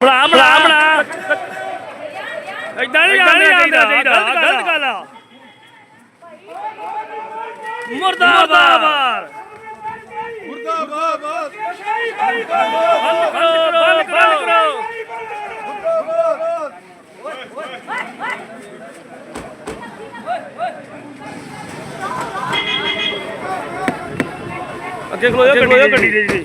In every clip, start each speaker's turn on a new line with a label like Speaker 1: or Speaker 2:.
Speaker 1: ਬਣਾ ਬਣਾ ਬਣਾ। ਇਦਾਂ ਨਹੀਂ ਆਉਂਦਾ ਚਾਹੀਦਾ ਗਲਤ ਗੱਲ ਆ। ਮੁਰਦਾਬਾਦ।
Speaker 2: ਮੁਰਦਾਬਾਦ।
Speaker 1: ਬੰਦ ਕਰੋ ਬੰਦ ਕਰੋ। ਅੱਗੇ ਖਲੋ ਜਾ ਗੱਡੀ ਦੇ ਜੀ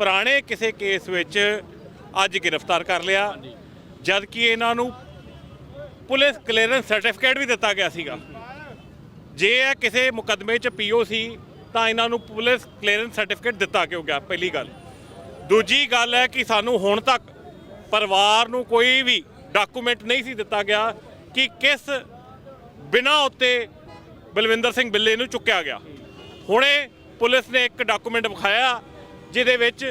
Speaker 3: ਪੁਰਾਣੇ ਕਿਸੇ ਕੇਸ ਵਿੱਚ ਅੱਜ ਗ੍ਰਿਫਤਾਰ ਕਰ ਲਿਆ ਜਦ ਕਿ ਇਹਨਾਂ ਨੂੰ ਪੁਲਿਸ ਕਲੀਅਰੈਂਸ ਸਰਟੀਫਿਕੇਟ ਵੀ ਦਿੱਤਾ ਗਿਆ ਸੀਗਾ। ਜੇ ਇਹ ਕਿਸੇ ਮੁਕੱਦਮੇ 'ਚ ਪੀਓ ਸੀ, ਤਾਂ ਇਹਨਾਂ ਨੂੰ ਪੁਲਿਸ ਕਲੀਅਰੈਂਸ ਸਰਟੀਫਿਕੇਟ ਦਿੱਤਾ ਕਿਉਂ ਗਿਆ? ਪਹਿਲੀ ਗੱਲ। ਦੂਜੀ ਗੱਲ ਹੈ ਕਿ ਸਾਨੂੰ ਹੁਣ ਤੱਕ ਪਰਿਵਾਰ ਨੂੰ ਕੋਈ ਵੀ ਡਾਕੂਮੈਂਟ ਨਹੀਂ ਸੀ ਦਿੱਤਾ ਗਿਆ ਕਿ ਕਿਸ ਬਿਨਾਂ ਉੱਤੇ ਬਲਵਿੰਦਰ ਸਿੰਘ ਬਿੱਲੇ ਨੂੰ ਚੁੱਕਿਆ ਗਿਆ। ਹੁਣੇ ਪੁਲਿਸ ਨੇ ਇੱਕ ਡਾਕੂਮੈਂਟ ਵਿਖਾਇਆ ਜਿਹਦੇ ਵਿੱਚ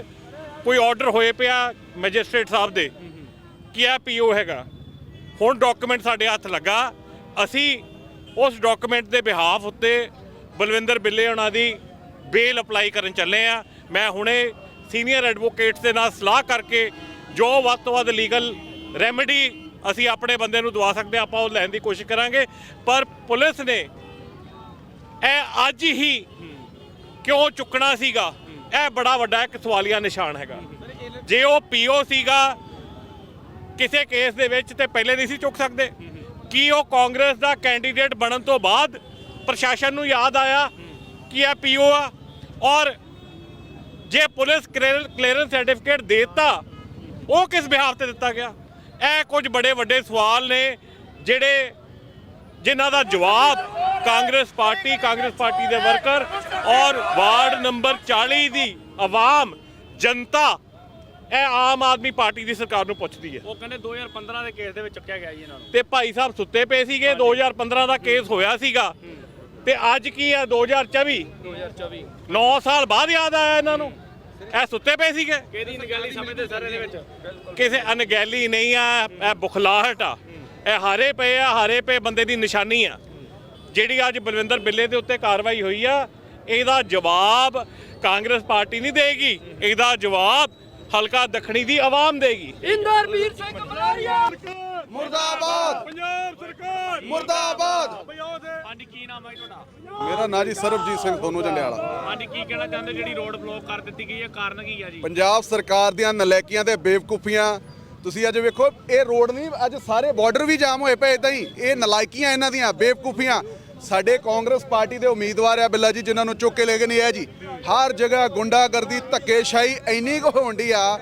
Speaker 3: ਕੋਈ ਆਰਡਰ ਹੋਏ ਪਿਆ ਮੈਜਿਸਟ੍ਰੇਟ ਸਾਹਿਬ ਦੇ ਕਿ ਇਹ ਪੀਓ ਹੈਗਾ। ਹੁਣ ਡਾਕੂਮੈਂਟ ਸਾਡੇ ਹੱਥ ਲੱਗਾ। ਅਸੀਂ ਉਸ ਡਾਕੂਮੈਂਟ ਦੇ ਬਿਹਾਫ ਉੱਤੇ ਬਲਵਿੰਦਰ ਬਿੱਲੇ ਉਹਨਾਂ ਦੀ ਬੇਲ ਅਪਲਾਈ ਕਰਨ ਚੱਲੇ ਆ ਮੈਂ ਹੁਣੇ ਸੀਨੀਅਰ ਐਡਵੋਕੇਟਸ ਦੇ ਨਾਲ ਸਲਾਹ ਕਰਕੇ ਜੋ ਵੱਧ ਤੋਂ ਵੱਧ ਲੀਗਲ ਰੈਮੇਡੀ ਅਸੀਂ ਆਪਣੇ ਬੰਦੇ ਨੂੰ ਦਵਾ ਸਕਦੇ ਹਾਂ, ਆਪਾਂ ਉਹ ਲੈਣ ਦੀ ਕੋਸ਼ਿਸ਼ ਕਰਾਂਗੇ। ਪਰ ਪੁਲਿਸ ਨੇ ਇਹ ਅੱਜ ਹੀ ਕਿਉਂ ਚੁੱਕਣਾ ਸੀਗਾ? ਇਹ ਬੜਾ ਵੱਡਾ ਇੱਕ ਸਵਾਲੀਆ ਨਿਸ਼ਾਨ ਹੈਗਾ। ਜੇ ਉਹ ਪੀਓ ਸੀਗਾ, ਕਿਸੇ ਕੇਸ ਦੇ ਵਿੱਚ ਤੇ ਪਹਿਲੇ ਨਹੀਂ ਸੀ ਚੁੱਕ ਸਕਦੇ। ਕੀ ਉਹ ਕਾਂਗਰਸ ਦਾ ਕੈਂਡੀਡੇਟ ਬਣਨ ਤੋਂ ਬਾਅਦ ਪ੍ਰਸ਼ਾਸਨ ਨੂੰ ਯਾਦ ਆਇਆ ਕਿ ਇਹ ਪੀਓ ਆ? ਔਰ ਜੇ ਪੁਲਿਸ ਕਲੀਅਰੈਂਸ ਸਰਟੀਫਿਕੇਟ ਦੇਤਾ, ਉਹ ਕਿਸ ਬਿਹਾਰ ਤੇ ਦਿੱਤਾ ਗਿਆ? ਇਹ ਕੁਝ ਬੜੇ ਵੱਡੇ ਸਵਾਲ ਨੇ ਜਿਹੜੇ ਜਿਨ੍ਹਾਂ ਦਾ ਜਵਾਬ ਕਾਂਗਰਸ ਪਾਰਟੀ ਕਾਂਗਰਸ ਪਾਰਟੀ ਦੇ ਵਰਕਰ ਔਰ ਵਾਰਡ ਨੰਬਰ 40 ਦੀ ਆਵਾਮ ਜਨਤਾ ਇਹ ਆਮ ਆਦਮੀ ਪਾਰਟੀ ਦੀ ਸਰਕਾਰ ਨੂੰ ਪੁੱਛਦੀ ਹੈ।
Speaker 1: ਉਹ ਕਹਿੰਦੇ 2015 ਦੇ ਕੇਸ ਦੇ ਵਿੱਚ ਚੁੱਕਿਆ ਗਿਆ ਜੀ ਇਹਨਾਂ ਨੂੰ।
Speaker 3: ਤੇ ਭਾਈ ਸਾਹਿਬ ਸੁੱਤੇ ਪਏ ਸੀਗੇ 2015 ਦਾ ਕੇਸ ਹੋਇਆ ਸੀਗਾ। ਤੇ ਅੱਜ ਕੀ ਆ 2024
Speaker 1: 2024
Speaker 3: 9 ਸਾਲ ਬਾਅਦ ਯਾਦ ਆਇਆ ਇਹਨਾਂ ਨੂੰ। ਇਹ ਸੁੱਤੇ ਪਏ ਸੀਗੇ।
Speaker 1: ਕਿਹਦੀ ਨਿਗਾਲੀ ਸਮਝਦੇ ਸਰ ਇਹਦੇ ਵਿੱਚ?
Speaker 3: ਕਿਸੇ ਅਣਗਹਿਲੀ ਨਹੀਂ ਆ ਇਹ ਬੁਖਲਾਹਟ ਆ। ਇਹ ਹਾਰੇ ਪਏ ਆ ਹਾਰੇ ਪਏ ਬੰਦੇ ਦੀ ਨਿਸ਼ਾਨੀ ਆ। ਜਿਹੜੀ ਅੱਜ ਬਲਵਿੰਦਰ ਬਿੱਲੇ ਦੇ ਉੱਤੇ ਕਾਰਵਾਈ ਹੋਈ ਆ ਇਹਦਾ ਜਵਾਬ ਕਾਂਗਰਸ ਪਾਰਟੀ ਨਹੀਂ ਦੇਗੀ। ਇਹਦਾ ਜਵਾਬ ਹਲਕਾ ਦੱਖਣੀ ਦੀ ਆਵਾਮ ਦੇਗੀ।
Speaker 1: ਇੰਦਰਵੀਰ ਸਿੰਘ ਮਲਾਰੀਆ
Speaker 2: ਮੁਰਦਾਬਾਦ।
Speaker 1: ਪੰਜਾਬ ਸਰਕਾਰ।
Speaker 2: ਮੁਰਦਾਬਾਦ।
Speaker 1: ਹਾਂਜੀ ਕੀ ਨਾਮ ਹੈ ਤੁਹਾਡਾ?
Speaker 2: ਮੇਰਾ ਨਾਂ ਜੀ ਸਰਬਜੀਤ ਸਿੰਘ ਸੋਨੂ ਜੰਡਿਆਲਾ।
Speaker 1: ਹਾਂਜੀ ਕੀ ਕਹਿਣਾ ਚਾਹੁੰਦੇ ਜਿਹੜੀ ਰੋਡ ਬਲੌਕ ਕਰ ਦਿੱਤੀ ਗਈ ਹੈ ਕਾਰਨ ਕੀ ਹੈ ਜੀ?
Speaker 2: ਪੰਜਾਬ ਸਰਕਾਰ ਦੀਆਂ ਨਲੈਕੀਆਂ ਤੇ ਬੇਵਕੂਫੀਆਂ। ਤੁਸੀਂ ਅੱਜ ਵੇਖੋ ਇਹ ਰੋਡ ਨਹੀਂ ਅੱਜ ਸਾਰੇ ਬਾਰਡਰ ਵੀ ਜਾਮ ਹੋਏ ਪਏ ਇਦਾਂ ਹੀ। ਇਹ ਨਲਾਇਕੀਆਂ ਇਹਨਾਂ ਦੀਆਂ ਬੇਵਕੂਫੀਆਂ। ਸਾਡੇ ਕਾਂਗਰਸ ਪਾਰਟੀ ਦੇ ਉਮੀਦਵਾਰ ਆ ਬਿੱਲਾ ਜੀ ਜਿਨ੍ਹਾਂ ਨੂੰ ਚੁੱਕ ਕੇ ਲੈ ਗਏ ਨੇ ਇਹ ਜੀ। ਹਰ ਜਗ੍ਹਾ ਗੁੰਡਾਗਰਦੀ ਧੱਕੇਸ਼ਾਹੀ ਇੰਨੀ ਕੁ ਹੋਣ ਡਈ ਆ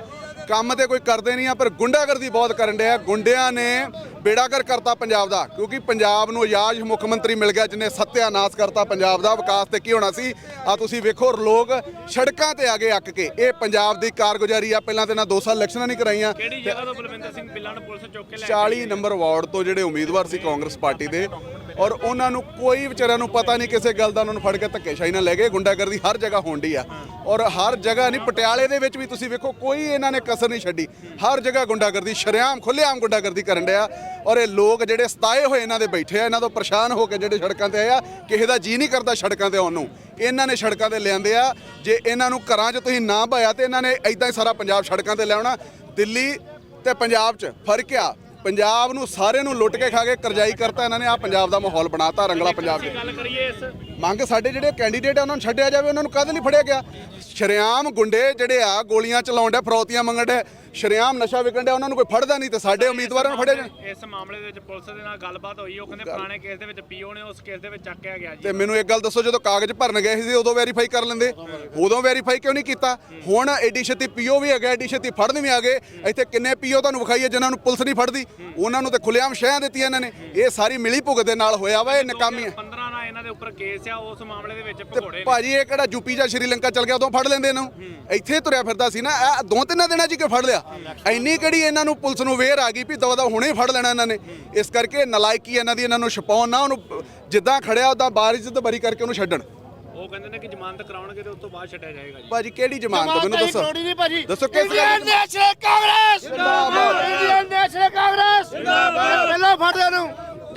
Speaker 2: ਕੰਮ ਤੇ ਕੋਈ ਕਰਦੇ ਨਹੀਂ ਆ ਪਰ ਗੁੰਡਾਗਰਦੀ ਬਹੁਤ ਕਰਨ ਡਿਆ ਗੁੰਡਿਆਂ ਨੇ ਬੇੜਾਗਰ ਕਰਤਾ ਪੰਜਾਬ ਦਾ ਕਿਉਂਕਿ ਪੰਜਾਬ ਨੂੰ ਆਯਾਜ ਮੁੱਖ ਮੰਤਰੀ ਮਿਲ ਗਿਆ ਜਿਹਨੇ ਸੱਤਿਆਨਾਸ਼ ਕਰਤਾ ਪੰਜਾਬ ਦਾ। ਵਿਕਾਸ ਤੇ ਕੀ ਹੋਣਾ ਸੀ? ਆ ਤੁਸੀਂ ਵੇਖੋ ਲੋਕ ਸੜਕਾਂ ਤੇ ਆ ਗਏ ਅੱਕ ਕੇ। ਇਹ ਪੰਜਾਬ ਦੀ ਕਾਰਗੁਜ਼ਾਰੀ ਆ ਪਹਿਲਾਂ ਤੇ ਨਾ ਦੋ ਸਾਲ ਇਲੈਕਸ਼ਨਾਂ ਨਹੀਂ ਕਰਾਈਆਂ।
Speaker 1: ਕਿਹੜੀ ਜਗ੍ਹਾ ਤੋਂ ਬਲਵਿੰਦਰ ਸਿੰਘ ਬਿੱਲਾ ਨੂੰ ਪੁਲਿਸ ਚੁੱਕ ਕੇ ਲੈ
Speaker 2: 40 ਨੰਬਰ ਵਾਰਡ ਤੋਂ ਜਿਹੜੇ ਉਮੀਦਵਾਰ ਸੀ ਕਾਂਗਰਸ ਪਾਰਟੀ ਦੇ ਔਰ ਉਹਨਾਂ ਨੂੰ ਕੋਈ ਵਿਚਾਰਿਆਂ ਨੂੰ ਪਤਾ ਨਹੀਂ ਕਿਸੇ ਗੱਲ ਦਾ, ਉਹਨਾਂ ਨੂੰ ਫੜ ਕੇ ਧੱਕੇਸ਼ਾਹੀ ਨਾਲ ਲੈ ਗਏ। ਗੁੰਡਾਗਰਦੀ ਹਰ ਜਗ੍ਹਾ ਹੋਣ ਡਈ ਆ। ਔਰ ਹਰ ਜਗ੍ਹਾ ਨਹੀਂ, ਪਟਿਆਲੇ ਦੇ ਵਿੱਚ ਵੀ ਤੁਸੀਂ ਵੇਖੋ, ਕੋਈ ਇਹਨਾਂ ਨੇ ਕਸਰ ਨਹੀਂ ਛੱਡੀ। ਹਰ ਜਗ੍ਹਾ ਗੁੰਡਾਗਰਦੀ, ਸ਼ਰੇਆਮ ਖੁੱਲੇਆਮ ਗੁੰਡਾਗਰਦੀ ਕਰਨ ਡਿਆ। ਔਰ ਇਹ ਲੋਕ ਜਿਹੜੇ ਸਤਾਏ ਹੋਏ ਇਹਨਾਂ ਦੇ ਬੈਠੇ ਆ, ਇਹਨਾਂ ਤੋਂ ਪਰੇਸ਼ਾਨ ਹੋ ਕੇ ਜਿਹੜੇ ਸੜਕਾਂ ਤੇ ਆਏ ਆ, ਕਿਸੇ ਦਾ ਜੀ ਨਹੀਂ ਕਰਦਾ ਸੜਕਾਂ ਤੇ ਆਉਣ ਨੂੰ। ਇਹਨਾਂ ਨੇ ਸੜਕਾਂ ਤੇ ਲਿਆਂਦੇ ਆ। ਜੇ ਇਹਨਾਂ ਨੂੰ ਘਰਾਂ 'ਚ ਤੁਸੀਂ ਨਾ ਭਾਇਆ ਤੇ ਇਹਨਾਂ ਨੇ ਐਦਾਂ ਹੀ ਸਾਰਾ ਪੰਜਾਬ ਸੜਕਾਂ ਤੇ ਲਿਆਉਣਾ। ਦਿੱਲੀ ਤੇ ਪੰਜਾਬ 'ਚ ਫ਼ਰਕ ਆ। ਪੰਜਾਬ ਨੂੰ ਸਾਰਿਆਂ ਨੂੰ ਲੁੱਟ ਕੇ ਖਾ ਕੇ ਕਰਜ਼ਾਈ ਕਰਤਾ ਇਹਨਾਂ ਨੇ ਆ ਪੰਜਾਬ ਦਾ ਮਾਹੌਲ ਬਣਾਤਾ ਰੰਗਲਾ ਪੰਜਾਬ 'ਚ
Speaker 1: ਗੱਲ ਕਰੀਏ ਇਸ
Speaker 2: ਮੰਗ ਸਾਡੇ ਜਿਹੜੇ ਕੈਂਡੀਡੇਟ ਆ ਉਹਨਾਂ ਨੂੰ ਛੱਡਿਆ ਜਾਵੇ ਉਹਨਾਂ ਨੂੰ ਕਾਹਦੇ ਲਈ ਫੜਿਆ ਗਿਆ? ਸ਼ਰੇਆਮ ਗੁੰਡੇ ਜਿਹੜੇ ਆ ਗੋਲੀਆਂ ਚਲਾਉਣ ਦੇ ਫਰੌਤੀਆਂ ਮੰਗਣ ਦੇ ਸ਼ਰੇਆਮ ਨਸ਼ਾ ਵਿਕਣ ਡਿਆ ਉਹਨਾਂ ਨੂੰ ਕੋਈ ਫੜਦਾ ਨਹੀਂ ਤੇ ਸਾਡੇ ਉਮੀਦਵਾਰਾਂ ਨੂੰ ਫੜਿਆ ਜਾਣ
Speaker 1: ਇਸ ਮਾਮਲੇ ਦੇ ਵਿੱਚ ਪੁਲਿਸ ਦੇ ਨਾਲ ਗੱਲਬਾਤ ਹੋਈ ਉਹ ਕਹਿੰਦੇ ਪੁਰਾਣੇ ਕੇਸ ਦੇ ਵਿੱਚ ਪੀਓ ਨੇ ਉਸ ਕੇਸ ਦੇ ਵਿੱਚ ਚੱਕਿਆ ਗਿਆ ਜੀ।
Speaker 2: ਤੇ ਮੈਨੂੰ ਇੱਕ ਗੱਲ ਦੱਸੋ ਜਦੋਂ ਕਾਗਜ਼ ਭਰਨ ਗਏ ਸੀ ਉਦੋਂ ਵੈਰੀਫਾਈ ਕਰ ਲੈਂਦੇ। ਉਦੋਂ ਵੈਰੀਫਾਈ ਕਿਉਂ ਨਹੀਂ ਕੀਤਾ? ਹੁਣ ਐਡੀ ਛੇਤੀ ਪੀਓ ਵੀ ਹੈਗਾ ਐਡੀ ਛੇਤੀ ਫੜਨ ਵੀ ਆ ਗਏ ਇੱਥੇ ਕਿੰਨੇ ਪੀਓ ਤੁਹਾਨੂੰ ਵਿਖਾਈਏ ਜਿਨ੍ਹਾਂ ਨੂੰ ਪੁਲਿਸ ਨਹੀਂ ਫੜਦੀ? ਉਹਨਾਂ ਨੂੰ ਤੇ ਖੁੱਲੇਆਮ ਸ਼ਹਿਆਂ ਦਿੱਤੀਆਂ ਇਹਨਾਂ ਨੇ। ਇਹ ਸਾਰੀ ਮਿਲੀ ਭੁਗਤ ਦੇ ਨਾਲ ਹੋਇਆ ਵਾ ਇਹ ਨਕਾਮੀ ਹੈ।
Speaker 1: 15 ਨਾਲ ਇਹਨਾਂ ਦੇ ਉੱਪਰ ਕੇਸ ਆ ਉਸ ਮਾਮਲੇ ਦੇ ਵਿੱਚ ਭਗੌੜੇ ਨੇ।
Speaker 2: ਭਾਜੀ ਇਹ ਕਿਹੜਾ ਯੂਪੀ ਜਾਂ ਸ਼੍ਰੀਲੰਕਾ ਚਲ ਗਿਆ ਉਦੋਂ ਫੜ ਲੈਂਦੇ ਇਹਨੂੰ। ਇੱਥੇ ਤੁਰਿਆ ਫਿਰਦਾ ਸੀ ਨਾ ਇਹ ਦੋ ਤਿੰਨ ਦਿਨਾਂ 'ਚ ਹੀ ਕਿ ਫੜ ਲਿਆ? ਇੰਨੀ ਕਿਹੜੀ ਇਹਨਾਂ ਨੂੰ ਪੁਲਿਸ ਨੂੰ ਵੇਰ ਆ ਗਈ ਵੀ ਦਵਾ ਦਾ ਹੁਣੇ ਹੀ ਫੜ ਲੈਣਾ ਇਹਨਾਂ ਨੇ। ਇਸ ਕਰਕੇ ਨਲਾਇਕੀ ਇਹਨਾਂ ਦੀ ਇਹਨਾਂ ਨੂੰ ਛਪਾਉਣ ਨਾ ਉਹਨੂੰ ਜਿੱਦਾਂ ਖੜਿਆ ਉਦਾਂ ਬਾਰਿਸ਼ ਤੇ ਬਰੀ ਕਰਕੇ ਉਹਨੂੰ ਛੱਡਣ।
Speaker 1: ਉਹ ਕਹਿੰਦੇ ਨੇ ਕਿ ਜ਼ਮਾਨਤ ਕਰਾਉਣਗੇ ਤੇ ਉਸ ਤੋਂ ਬਾਅਦ ਛੱਡਿਆ ਜਾਏਗਾ ਜੀ।
Speaker 2: ਭਾਜੀ ਕਿਹੜੀ ਜ਼ਮਾਨਤ? ਮੈਨੂੰ ਦੱਸੋ।
Speaker 4: ਕਰੋੜੀ ਨਹੀਂ ਭਾਜੀ।
Speaker 2: ਦੱਸੋ ਕਿਸ ਗੱਲ
Speaker 4: ਇੰਡੀਅਨ
Speaker 2: ਦੀ
Speaker 4: ਨੈਸ਼ਨਲ ਕਾਂਗਰਸ! ਜਿੰਦਾਬਾਦ। Indian National Congress! ਜਿੰਦਾਬਾਦ। ਪਹਿਲਾਂ ਫੜਦੇ ਨੂੰ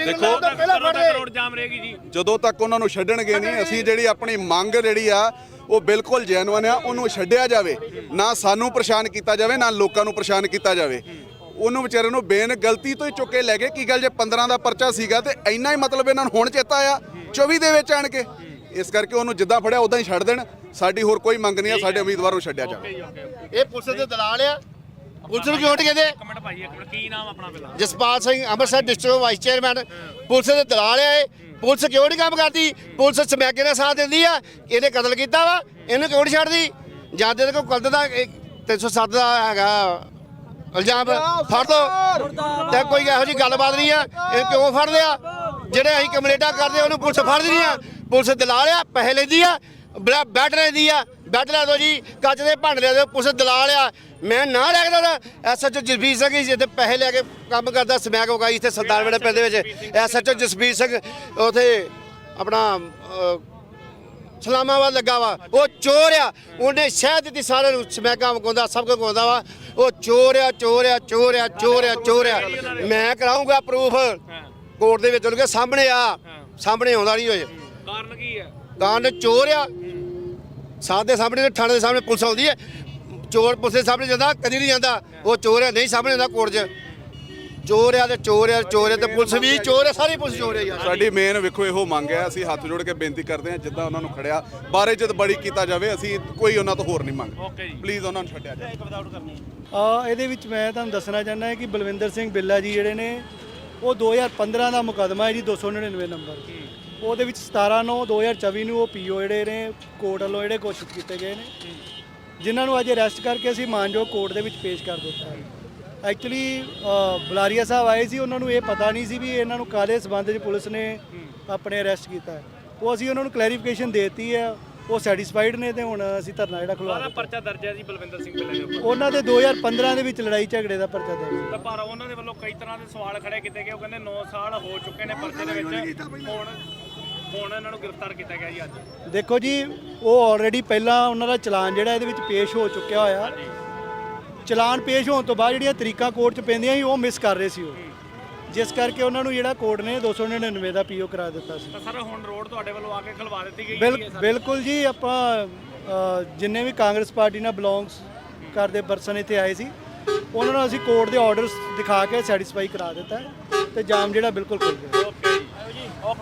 Speaker 2: ਦੇਖੋ,
Speaker 4: ਪਹਿਲਾਂ
Speaker 1: ਕਰੋੜ ਦਾ
Speaker 4: ਫੜਦੇ
Speaker 1: ਕਰੋੜ ਜਾਮ ਰਹੇਗੀ ਜੀ।
Speaker 2: ਜਦੋਂ ਤੱਕ ਉਹਨਾਂ ਨੂੰ ਛੱਡਣਗੇ ਨਹੀਂ ਅਸੀਂ ਜਿਹੜੀ ਆਪਣੀ ਮੰਗ ਜਿਹੜੀ ਆ ਉਹ ਬਿਲਕੁਲ ਜੈਨੂਇਨ ਆ ਉਹਨੂੰ ਛੱਡਿਆ ਜਾਵੇ। ਨਾ ਸਾਨੂੰ ਪਰੇਸ਼ਾਨ ਕੀਤਾ ਜਾਵੇ ਨਾ ਲੋਕਾਂ ਨੂੰ ਪਰੇਸ਼ਾਨ ਕੀਤਾ ਜਾਵੇ। ਉਹਨੂੰ ਵਿਚਾਰੇ ਨੂੰ ਬੇਨ ਗਲਤੀ ਤੋਂ ਹੀ ਚੁੱਕ ਕੇ ਲੈ ਗਏ। ਕੀ ਗੱਲ ਜੇ 15 ਦਾ ਪਰਚਾ ਸੀਗਾ ਤੇ ਇੰਨਾ ਹੀ ਮਤਲਬ ਇਹਨਾਂ ਨੂੰ ਹੁਣ ਚੇਤਾ ਆ 24 ਦੇ ਵਿੱਚ ਆਣ ਕੇ ਇਸ ਕਰਕੇ ਉਹਨੂੰ ਜਿੱਦਾਂ ਫੜਿਆ ਉਦਾਂ ਹੀ ਛੱਡ ਦੇਣ। ਸਾਡੀ ਹੋਰ ਕੋਈ ਮੰਗ ਨਹੀਂ ਆ ਸਾਡੇ ਉਮੀਦਵਾਰ ਨੂੰ ਛੱਡਿਆ ਜਾਵੇ।
Speaker 4: ਇਹ ਪੁਲਿਸ ਦੇ ਦਲਾਲ ਆ। ਪੁਲਿਸ ਨੂੰ ਕਿਉਂ ਕਹਿੰਦੇ
Speaker 1: ਇੱਕ ਮਿੰਟ ਭਾਈ ਇੱਕ ਮਿੰਟ ਕੀ ਨਾਮ ਆਪਣਾ ਪਹਿਲਾਂ?
Speaker 4: Jaspal Singh Amritsar district vice chairman police ਦੇ ਦਲਾਲ ਆ ਇਹ। ਪੁਲਿਸ ਕਿਉਂ ਨਹੀਂ ਕੰਮ ਕਰਦੀ? ਪੁਲਿਸ ਸਮੈਕੇ ਦਾ ਸਾਥ ਦਿੰਦੀ ਆ ਇਹਨੇ ਕਤਲ ਕੀਤਾ ਵਾ ਇਹਨੂੰ ਕਿਉਂ ਨਹੀਂ ਛੱਡਦੀ? ਜਾਂ ਦੇ ਕੋ ਕਤਲ ਦਾ ਇਹ 307 ਦਾ ਹੈਗਾ ਇਲਜ਼ਾਮ ਫੜ ਦੋ ਤੇ ਕੋਈ ਇਹੋ ਜੀ ਗੱਲਬਾਤ ਨਹੀਂ ਆ ਇਹ ਕਿਉਂ ਫੜ ਲਿਆ ਜਿਹੜੇ ਅਸੀਂ ਕੰਪਲੇਂਟਾਂ ਕਰਦੇ ਉਹਨੂੰ ਪੁਲਿਸ ਫੜਦੀ ਨਹੀਂ ਆ। ਪੁਲਿਸ ਦਲਾਲ ਆ ਪੈਸੇ ਲੈਂਦੀ ਆ ਬੈਠ ਲੈਂਦੀ ਆ। ਬੈਠ ਲੈ ਦੋ ਜੀ ਕੱਚ ਦੇ ਭਾਂਡੇ ਲੈ ਦੋ ਪੁਲਿਸ ਦਲਾਲ ਆ। ਮੈਂ ਨਾ ਰੱਖਦਾ ਦਾ ਐਸਐਚਓ ਜਸਬੀਰ ਸਿੰਘ ਜੀ ਜਿੱਥੇ ਪੈਸੇ ਲੈ ਕੇ ਕੰਮ ਕਰਦਾ ਸਮੈਕ ਉਗਾਈ ਇੱਥੇ ਸਰਦਾਰ ਵੇਲੇ ਪਿੰਡ ਦੇ ਵਿੱਚ। ਐਸਐਚਓ ਜਸਬੀਰ ਸਿੰਘ ਉਥੇ ਆਪਣਾ ਸਲਾਮਾਬਾਦ ਲੱਗਾ ਵਾ। ਉਹ ਚੋਰ ਆ। ਉਹਨੇ ਸ਼ਹਿਦ ਦਿੱਤੀ ਸਾਰਿਆਂ ਨੂੰ ਸਮੈਕਾਂ ਮਕਾਉਂਦਾ ਸਭ ਕੁਝ ਮਕਾਉਂਦਾ ਵਾ। ਉਹ ਚੋਰ ਆ ਚੋਰ ਆ ਚੋਰ ਆ ਚੋਰ ਆ ਚੋਰ ਆ। ਮੈਂ ਕਰਾਉਂਗਾ ਪ੍ਰੂਫ ਕੋਰਟ ਦੇ ਵਿੱਚ ਉਹਦੇ ਸਾਹਮਣੇ ਆ। ਸਾਹਮਣੇ ਆਉਂਦਾ ਨਹੀਂ ਹੋਏ।
Speaker 1: ਕਾਰਨ ਕੀ ਹੈ
Speaker 4: ਕਾਰਨ ਚੋਰ ਆ। ਸਾਧ ਦੇ ਸਾਹਮਣੇ ਤੇ ਥਾਣੇ ਦੇ ਸਾਹਮਣੇ ਪੁਲਿਸ ਆਉਂਦੀ ਹੈ। ਚੋਰ ਪੁਲਿਸ ਦੇ ਸਾਹਮਣੇ ਜਾਂਦਾ ਕਦੀ ਨਹੀਂ ਜਾਂਦਾ। ਉਹ ਚੋਰ ਆ ਨਹੀਂ ਸਾਹਮਣੇ ਜਾਂਦਾ ਕੋਰਟ 'ਚ। ਚੋਰ ਆ ਤੇ ਚੋਰ ਆ ਚੋਰ ਆ ਤੇ ਪੁਲਿਸ ਵੀ ਚੋਰ ਆ ਸਾਰੀ ਪੁਲਿਸ ਚੋਰ ਆ ਯਾਰ।
Speaker 2: ਸਾਡੀ ਮੇਨ ਵੇਖੋ ਇਹੋ ਮੰਗ ਹੈ ਅਸੀਂ ਹੱਥ ਜੋੜ ਕੇ ਬੇਨਤੀ ਕਰਦੇ ਹਾਂ ਜਿੱਦਾਂ ਉਹਨਾਂ ਨੂੰ ਖੜਿਆ ਬਾਰੇ ਜਦ ਬੜੀ ਕੀਤਾ ਜਾਵੇ ਅਸੀਂ ਕੋਈ ਉਹਨਾਂ ਤੋਂ ਹੋਰ ਨਹੀਂ ਮੰਗ।
Speaker 1: ਓਕੇ ਜੀ।
Speaker 2: ਪਲੀਜ਼ ਉਹਨਾਂ ਨੂੰ ਛੱਡਿਆ ਜਾਵੇ।
Speaker 5: ਆ ਇਹਦੇ ਵਿੱਚ ਮੈਂ ਤੁਹਾਨੂੰ ਦੱਸਣਾ ਚਾਹੁੰਦਾ ਹਾਂ ਕਿ ਬਲਵਿੰਦਰ ਸਿੰਘ ਬਿੱਲਾ ਜੀ ਜਿਹੜੇ ਨੇ ਉਹ 2015 ਦਾ ਮੁਕੱਦਮਾ ਹੈ ਜੀ 299 ਨੰਬਰ। ਉਹਦੇ ਵਿੱਚ 17 9 2024 ਨੂੰ ਉਹ ਪੀਓ ਜਿਹੜੇ ਨੇ ਕੋਰਟ ਵੱਲੋਂ ਜਿਹੜੇ ਘੋਸ਼ਿਤ ਕੀਤੇ ਗਏ ਨੇ। ਜਿਨ੍ਹਾਂ ਨੂੰ ਅੱਜ ਅਰੈਸਟ ਕਰਕੇ ਅਸੀਂ ਮਾਨਜੋ ਕੋਰਟ ਦੇ ਵਿੱਚ ਪੇਸ਼ ਕਰ ਦਿੱਤਾ ਹੈ। ਐਕਚੁਅਲੀ ਬੁਲਾਰੀਆ ਸਾਹਿਬ ਆਏ ਸੀ ਉਹਨਾਂ ਨੂੰ ਇਹ ਪਤਾ ਨਹੀਂ ਸੀ ਵੀ ਇਹਨਾਂ ਨੂੰ ਕਾਲੇ ਸਬੰਧ ਵਿੱਚ ਪੁਲਿਸ ਨੇ ਆਪਣੇ ਅਰੈਸਟ ਕੀਤਾ ਹੈ। ਉਹ ਅਸੀਂ ਉਹਨਾਂ ਨੂੰ ਕਲੈਰੀਫਿਕੇਸ਼ਨ ਦੇਤੀ ਹੈ ਉਹ ਸੈਟੀਸਫਾਈਡ ਨੇ ਤੇ ਹੁਣ ਅਸੀਂ ਧਰਨਾ ਜਿਹੜਾ ਖੁਲਵਾ ਦਿੱਤਾ।
Speaker 1: ਪਰਚਾ ਦਰਜ ਹੈ ਜੀ ਬਲਵਿੰਦਰ ਸਿੰਘ ਬਿੱਲੇ ਦੇ ਉੱਪਰ।
Speaker 5: ਉਹਨਾਂ ਦੇ 2015 ਦੇ ਵਿੱਚ ਲੜਾਈ ਝਗੜੇ ਦਾ ਪਰਚਾ ਦਰਜ
Speaker 1: ਪਰ ਉਹਨਾਂ ਦੇ ਵੱਲੋਂ ਕਈ ਤਰ੍ਹਾਂ ਦੇ ਸਵਾਲ ਖੜੇ ਕੀਤੇ ਗਏ ਉਹ ਕਹਿੰਦੇ 9 ਸਾਲ ਹੋ ਚੁੱਕੇ ਨੇ ਪਰਚੇ ਦੇ ਵਿੱਚ ਹੁਣ ਹੁਣ ਇਹਨਾਂ ਨੂੰ ਗ੍ਰਿਫਤਾਰ ਕੀਤਾ ਗਿਆ ਜੀ ਅੱਜ।
Speaker 5: ਦੇਖੋ ਜੀ ਉਹ ਆਲਰੇਡੀ ਪਹਿਲਾਂ ਉਹਨਾਂ ਦਾ ਚਲਾਨ ਜਿਹੜਾ ਇਹਦੇ ਵਿੱਚ ਪੇਸ਼ ਹੋ ਚੁੱਕਿਆ ਹੋਇਆ। ਚਲਾਨ ਪੇਸ਼ ਹੋਣ ਤੋਂ ਬਾਅਦ ਜਿਹੜੀਆਂ ਤਰੀਕਾਂ ਕੋਰਟ 'ਚ ਪੈਂਦੀਆਂ ਸੀ ਉਹ ਮਿਸ ਕਰ ਰਹੇ ਸੀ ਉਹ। ਜਿਸ ਕਰਕੇ ਉਹਨਾਂ ਨੂੰ ਜਿਹੜਾ ਕੋਰਟ ਨੇ 299 ਦਾ ਪੀਓ ਕਰਾ ਦਿੱਤਾ ਸੀ।
Speaker 1: ਤਾਂ ਸਰ ਹੁਣ ਰੋਡ ਤੁਹਾਡੇ ਵੱਲੋਂ ਆ ਕੇ ਖਲਵਾ ਦਿੱਤੀ ਗਈ
Speaker 5: ਬਿਲ
Speaker 1: ਹੈ ਸਰ?
Speaker 5: ਬਿਲਕੁਲ ਜੀ ਆਪਾਂ ਅ, ਜਿੰਨੇ ਵੀ ਕਾਂਗਰਸ ਪਾਰਟੀ ਨਾਲ ਬਿਲੋਂਗਸ ਕਰਦੇ ਪਰਸਨ ਇੱਥੇ ਆਏ ਸੀ ਉਹਨਾਂ ਨੂੰ ਅਸੀਂ ਕੋਰਟ ਦੇ ਆਰਡਰਸ ਦਿਖਾ ਕੇ ਸੈਟੀਸਫਾਈ ਕਰਾ ਦਿੱਤਾ ਹੈ ਤੇ ਜਾਮ ਜਿਹੜਾ ਬਿਲਕੁਲ ਖੁੱਲ ਗਿਆ।